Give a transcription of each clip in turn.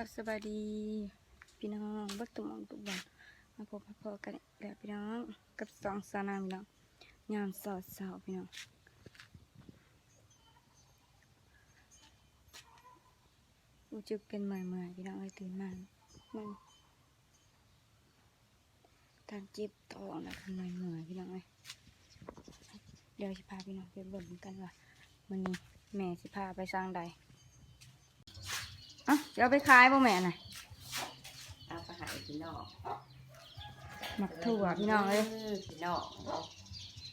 กับสบายดี พี่น้องบัดตุ่มองตุกบันมาพบมาพอกันแล้วพี่น้องกับสองสาวนางพี่น้องยามสาวสาวพี่น้องรู้จึกเป็นเมื่อยๆพี่น้องเลยตื่นมามันทานจิบท้องแล้วก็เมื่อยพี่น้องเลยเดี๋ยวสิพาพี่น้องไปเบิ่งกันว่ามันนี้แม่สิพาไปสร้างใด อะเดี๋ยวไปขายบ่แม่น่ะเอาไปใหายพี่น้องหมักถั่วพี่น้องเอ้ยพี่น้อง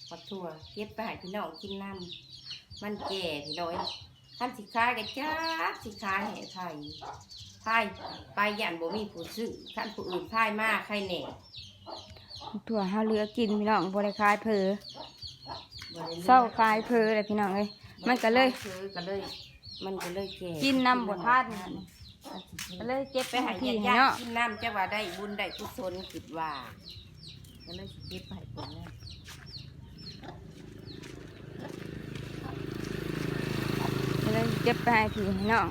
ปักถั่วเก็บไปใหายพี่น้องกินน้ำมันแก่พี่น้องเอ้ยท่านสิขายกันจ้าสิขายให้ไทยพายไปยันบ่มีผู้ซื้อท่านผู้อื่นพายมากใครแหน่หมักถั่วห้าเหลือกินพี่น้องบ่ได้ขายเพอบ่ได้เศร้าขายเพอเลยพี่น้องเอ้ยมันก็เลยซื้อก็เลย มันก็เลยแก่กินน้ำบ่ทัน ก็เลยเก็บไปไปให้ใหายพี่ญาให้เนาะติกินน้ำจะว่าได้บุญได้กุศลคิดว่าก็เลยสิเก็บไปให้เพิ่นนะก็เลยเก็บไปให้พี่ให้น้อง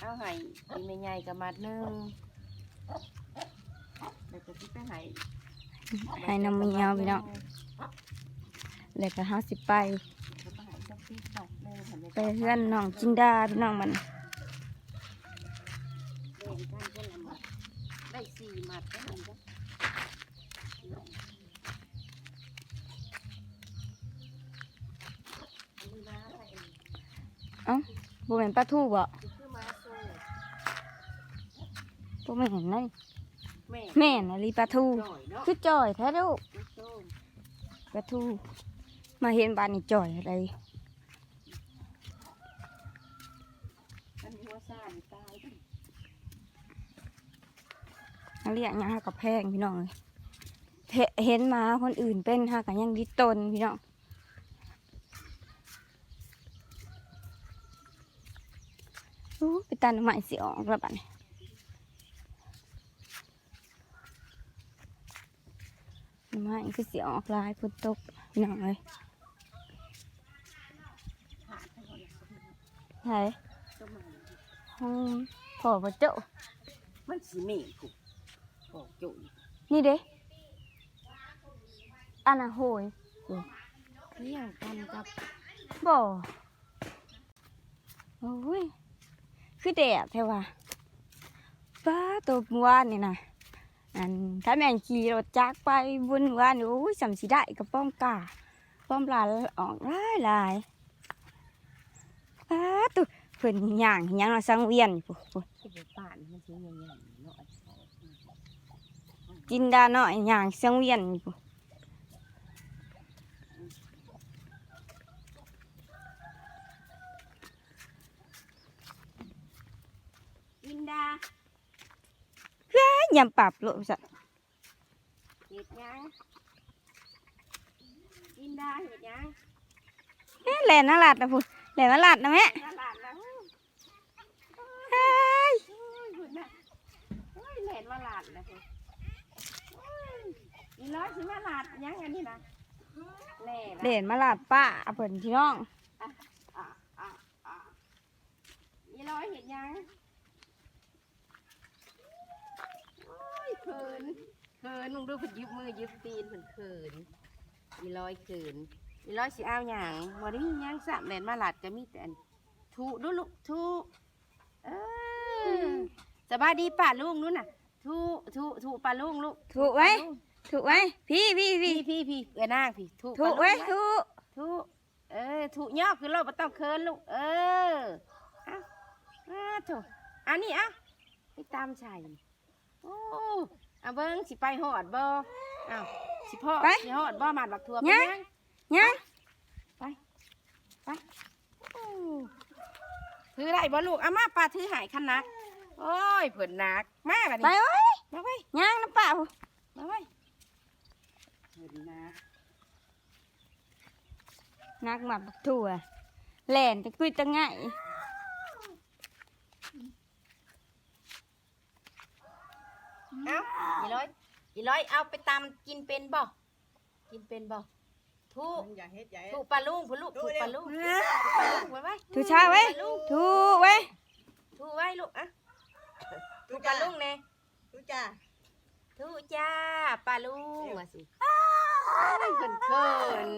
เอาให้ปีแม่ใหญ่กับมัดหนึงแล้วก็สิไปให้ให้น้ำมีเอาพี่น้อง แล้วก็เฮาสิไปแล้วก็ให้สักสิบมัดหนึงให้แม่ไปเพื่อนน้องจินดาพี่น้องมันเล่นกันเพิ่นละมัดได้สี่มัดก็มันก็อันนี้นะให้เอ้าบ่แม่นปลาทูบ่สิคือมาโซ่บ่แม่นเลยแม่แม่นอะลีปลาทูจ่อยเนาะคือจ่อยแท้เด้อมาโซ่ปลาทู มาเห็นบ้านนี่จ่อยอะไรอันนี้หัวซ่านตายกันเขาเรียกหยังหากับแพงพี่น้องเลยเห็นมาคนอื่นเป็นหากันยังดิตนพี่น้องอู้ไปตันใหม่สิออกแล้วบัดนี้ไม้คือสิออกลายฝนตกพี่น้องเลย ขาดทั้งหมดเลย ใช่ก็มาห้องพ่อพระเจ้ามันสีเหม่กูโอ้จุยนี่เด้อันน่ะโหยเรียงกันกับบ่โอ้ยคือแดดแท้ว่ะป้าตัวเมื่อวานนี่นะอันถ้าแม่นขี่รถจักรไปบนเมื่อวานนี่โอ้ยสำสีได้กับป้อมกาป้อมปลาออกหลายหลาย ป้าตัวเพิ่นย่างหยังเราะสังเวียนอยู่พุ่นที่ไปป่านมันสีใหญ่ๆเนาะจินดาเนาะย่างสังเวียนอยู่พุ่นอินดาเฮ้ยยำปรับโลดสัตว์เห็ดหยังอินดาเห็ดหยังเฮ้ยแหลนนาลาดนะพุ่น แหลนนาลาดนะแม่ตลาดแล้วเฮ้ยโอ้ยหุ่นน่ะโอ้ยเห็ดมาลาดแล้วเฮ้ยโอ้ยอีร้อยสิมาลาดหยังอันนี้นะแหล่แหลนมาลาดป้าเพิ่นพี่น้องอะอะอะอีร้อยเห็ดหยังโอ้ยเขินเขินมึงดูเพิ่นยึบมือยึบตีนเพิ่นเขินอีร้อยเขิน อีร้อยสิเอาหยังบ่ได้มีหยังสามแหลนมาลาดก็มีแต่อันทุดูลูกทุเออสบายดีป่าลุงนู้นน่ะทุทุทุป่าลุงลูกถูกไหมถูกไหมพี่พี่พี่พี่พี่พี่เออนางพี่ทุถูกไหมป่าลุงถูกทุเออทุย่อคือเราไม่ต้องเคินลูก เออเอาอ่าถูอันนี้อะไปตามชัยโอ้เอาเบิ้งสิไปหอดบ่เอาสิพ่อสิหอดบ่หมัดบักทัวไปยัง ยังไปโอ้ถือได้บ่ลูกเอามาป้าถือหายคันนัก โอ้ยเผื่นนักมาแบบไปนี้เอ้ยมาไว้ยังน้ำเปล่ามาไว้เผื่นนักนักหมัดบักถั่วแหลนจะคุยจะง่ายเอาอีร้อยอีร้อยเอาไปตำกินเป็นบ่กินเป็นบ่ ทุกอย่าเฮ็ดอย่าเฮ็ดถูกปลาลุงพุ่นลูกถูกปลาลุงปลาลุงไว้ไว้ถูชาไว้ถูไว้ถูไว้ลูกอะทุถูกปลาจ้าลุงแน่ทุกจ้าถูจ้าปลาลุงว่าสิเขินเขิน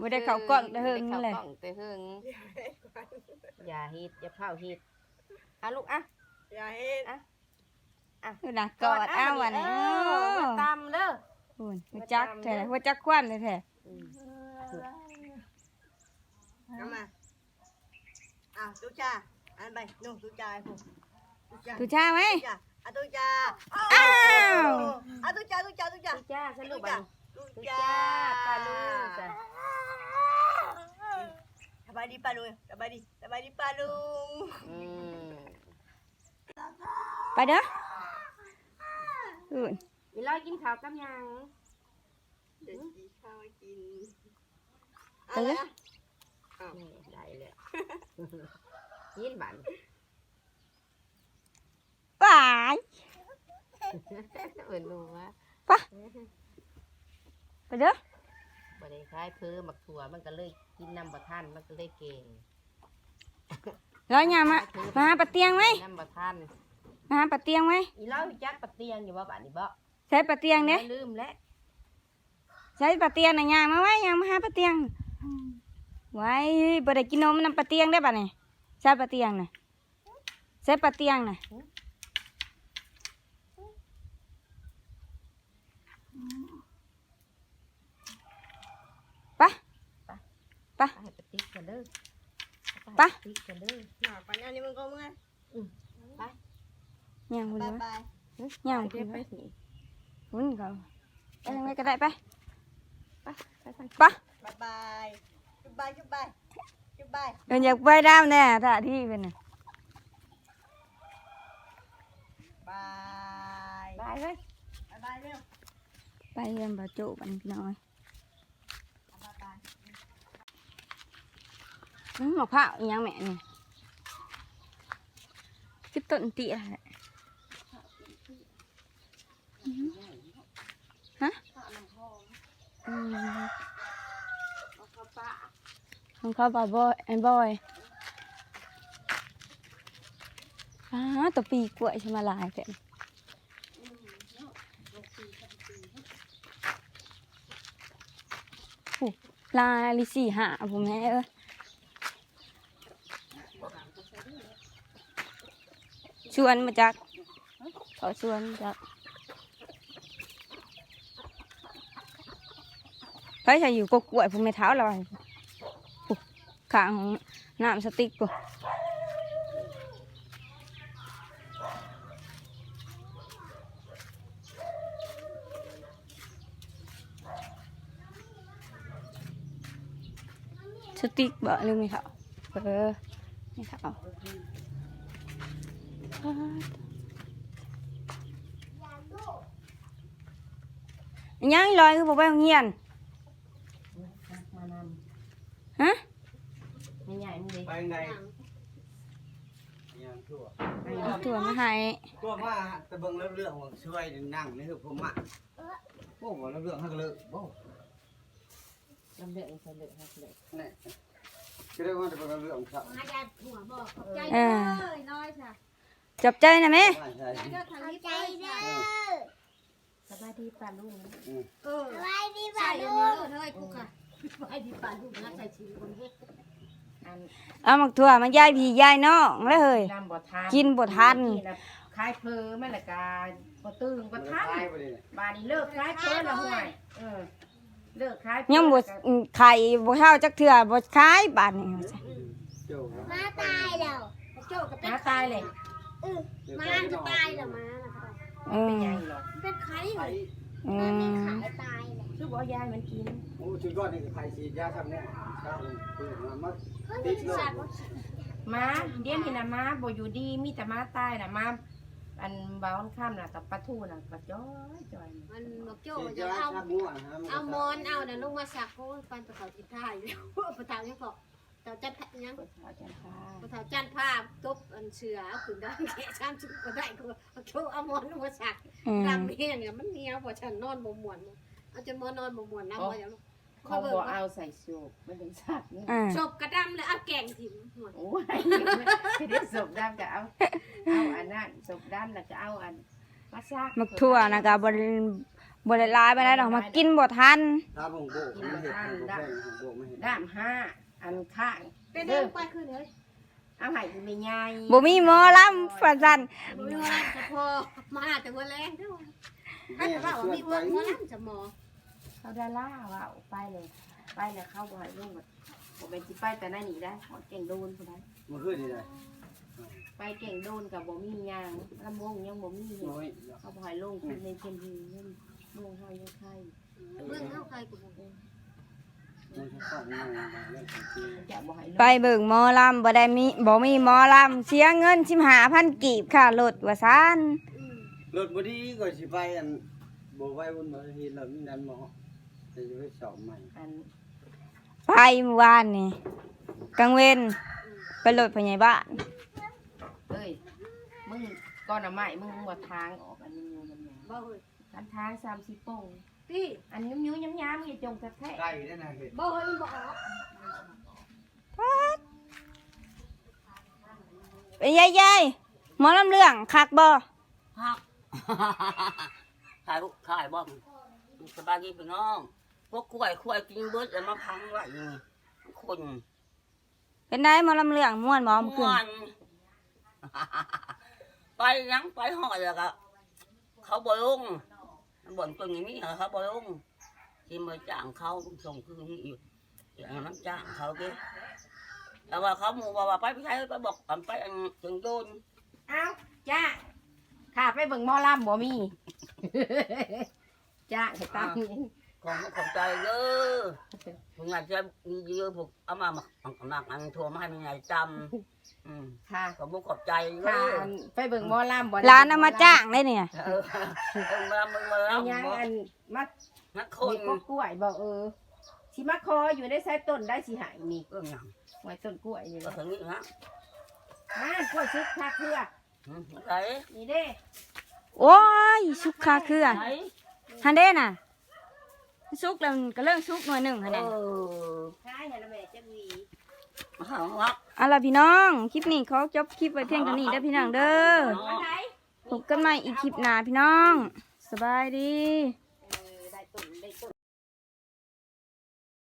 บ่ได้เข้ากล้องแต่เฮิงนั่นแหละบ่ได้เข้ากล้องแต่เฮิงอย่าเฮ็ดอย่าเผาเฮ็ดเอาลูกอะอย่าเฮ็ดดูนะกอดอ้าววันนี้เออมาตำเด้อคุณหัวจักแท้หัวจักคว่ำแท้อืม เอามาอะทุกจ้าอันไปนู่นทุกจ้าไอ้พวกทุกจ้าถูชาไว้ทุกจ้าอะทุกจ้าอ้าว อะทุกจ้าทุกจ้าทุกจ้าถูจ้าสรุปบัดนี้ทุกถูจ้าจ้าปลาลุงจ้ะสบายดีป้าลุงสบายดีสบายดีป้าลุงอืมไปเด้อคุณอีลอยกินข้าวกับหยังเดี๋ยว กินข้าวกินไปเด้อนี่ได้เลยยินบันไปเอินรู้ว่าไปเด้อบ่ได้คล้ายเพิ่มมักถั่วมันก็เลยกินน้ำบ่ทันมันก็เลยเก่งร้อยยามมามาหาปะเตียงไหมน้ำบ่ทันมาหาปะเตียงไหมอีลอยจักปะเตียงอยู่ว่าบัดนี้บ่ใช้ปะเตียงเด้ไม่ลืมแล้ว ใช้ปะเตียงน่ะยางมาไว้ยางมาหาปะเตียงไว้บ่ได้กินนมนำปะเตียงได้ป่ะนี่ใช้ปะเตียงน่ะใช้ปะเตียงน่ะไปะไปไปให้ปะติ๊กกันเด้อไปติ๊กกันเด้อหน่อยไปอันนี้มันก็มึงไงย่างคุณบายวะบายย่างไปคุณไปวะนี่คุณเขาไปทางไหนก็ได้ไป ไปไปไปไปะบายบายจุบบายจุบบายจุบบายเดินอยากไปดามแน่ท่าที่เป็นน่ะบายบายเลยบายบายเร็วไปเรียนบาจุบันพี่น้อยบายบายอืมมะพร้าวอีหยังแม่นี่คือต้นเตี้ยแหละอืมฮะอืมเอาเข้าป่าของเขาบาบอยไอ้บอยอ้าตัวปีกล้วยใช่มาหลายแต่ลายลิสี่หาผมแม่เอ้ยชวนมาจากเขาชวนจาก ไปใส่อยู่ก็กล้วยผมไม่เท้าเราผู้ข้างของน้ ฮะไม่ใหญ่มึงดิไปไงยังทั่วเอาถั่วมาให้ตัวมาตะเบิงเรื่องเรื่องของช่วยนั่งนี่คือผมอะโอ้โหเรื่องเรื่องฮักเลยโอ้ลำเลือกลำเลือกลำเลือกนี่ก็เรียกว่าตะเบิงเรื่องของเขาเออจบใจนะแม่บ้านใช่ใจเด้อสบายดีป่าลุงเออไปดีป่าลูกเฮ้ยกูค่ะ ไปดีป่าลูกนะใส่ชีวิตคนเฮ็ดอันเอาหมักถั่วมายายพี่ยายน้องเลยเฮ้ย น้ำบ่ทันกินบ่ทันะคลายเพลแม่ละกาบ่ตึงบ่ทันตายไปเลยบานนี้เลิกคลายเพลละห่วย เออ เลิกคลายเพลยังบ่อืมไข่บ่เท่าจักเถื่อบ่ขายบาดนี้โจ้มาตายแล้วโจ้กับหมาตายเลยมาจะตายแล้วมาเอเป็นอยังหรอเป็นไข้ไข่อืมขายตายเลยคือบ่ยายมันกินโอ้ชุดยอดนี่คือไข่สียาทำเนี่ยข้าวปืนมามาเฮ้ยติดสิโลกสัตว์หมาเดี๋ยวนี้น่ะหมาบ่อยู่ดีมีแต่หมาตายน่ะหมาอันเบาค่ำน่ะกับปลาทูน่ะก็จ้อยจ้อยมันบอกโจ้สีจะยาเอาชักมั่วนะเอามอนเอาน่ะลงมาสักโอ้ยปันตะเขาติดท่ายแล้วปะเทายังบอกเต่าจันยังเปิดขาวจันทราปะเทาจันผ้าตบอันเสือเอาขึ้นได้แค่สามสิบก็ได้ก็เอาโจ้เอามอนลงมาสักอืมลำเฮียเนี่ยมันเหนียวพอฉันนอนบ่ม่วนเอาจนมอนอนบ่ม่วนน้ำบ่อย่างพเขาบ่เอาใส่สูบมันถึงสัตว์นี่อ่าศพกระดำแล้วเอาแกงถิ่มหมดโอ้ยไม่ได้สูบดำก็เอาเอาอันนั้นสูบดำแล้วก็เอาอันมาซักมักทั่วนะกะบ่ได้บ่ได้หลายไปได้ดอกมากินบ่ทัน ถ้าผมโบกไม่เห็นผมโบกผมโบกไม่เห็นด้ามห้าอันข้างเป็นเรื่องไปขึ้นเลยเอาให้ไม่ใหญ่บ่มีหมอลำว่าซั่นบ่มีว่าจะพอมาแต่หัวแรงเด้อถ้าจะว่าว่ามีว่าหัวแรงจะหมอ เขาดาล่าว่าเอาไปเลย ไปเลยเข้าบ่ให้ลุงแบบผมเป็นสิไปแต่นั่นนี่ได้หอดเก่งโดนคนนั้นมันขึ้นนี่เลยไปเก่งโดนกับบ่มีหยางลำวงยังบ่มีอยู่โอ้ยเขาบ่ให้ลงกินในเช่นดีเล่นลงให้ยังไข่เบิ่งเอาใครกูบ่มันจะเข้ามาเล่นจริงจะบ่ให้ลงไปเบิ่งหมอลำบ่ได้มีบ่มีหมอลำเสียเงิน15,000กีบค่ารถว่าซั่นรถบดีก็สิไปอันโบกไว้บนบนทีเรามีนั้นหมอ จะไปสอบใหม่อันไปเมื่อวานนี่กลางเว้นไปรถพยาบาลเอ้ยมึงก้อนอะไม้มึงบ่ทางออกอันนี้อยู่มันหยังบ่เฮ้ยกันทาง30โป่งพี่อันยุ่มยุ่ยำยำมึงอย่าจงกระแทกใกล้ได้นะเห็นบ่เฮ้ยมันบ่ออกเป็นยายๆหมอลำเรื่องคักบ่ฮักขายขายบ่สบายดีพี่น้อง พวกกล้วยกล้วยกินเบิดแล้วมาพังไว้นี่คนเป็นได้หมอลำเรื่องม่วนหมอมขึ้น ม่วน ไปยังไปหอดแล้วก็เขาบ่ลงบ่นตัวนี้มีเหรอเขาบ่ลงที่มาจ้างเขาส่งคืนนี่อยู่อย่างน้ำจ้างเขาดิแต่ว่าเขาหมู่ว่าว่าไปพี่ชายไปบอกอันไปอันถึงโดนเอ้าจ้าข้าไปเบิ่งหมอลำบ่มี จ้าให้ตามนี้ ของขอบใจเด้อผมอยากจะมีเยอะผมเอามาหมักหนักอันทัวมาให้มันใหญ่จำอืมค่ะขอบคุณขอบใจเด้ค่ะอไปเบิ่งหมอลำบ่ได้ร้านเอามาจ้างได้เนี่ย เออเออมามึงมาแล้เอาวยังอันมานักคมีนก็กล้วยบอกเออสิมาคออยู่ได้ใช้ต้นได้สิหายนี่เรื่องอย่างไว้ต้นกล้วยนี่ก็นะถึงนี้นะมากล้วยซึกคักเพื่ออืมไหนนี่เด้โอ้ย สุกคาเครือไหนฮันเด้น่ะ สุกแล้วก็เรื่องสุกหน่อยหนึ่งฮันเอเด้อใช่เห็นแล้วแม่จังหวีมาหาวักเอาล่ะพี่น้องคลิปนี้เขาจบคลิปไว้เพียงเท่านี้เด้อพี่น้องเด้ออันไหนพบกันใหม่อีกคลิปหน้าพี่น้อง สบายดี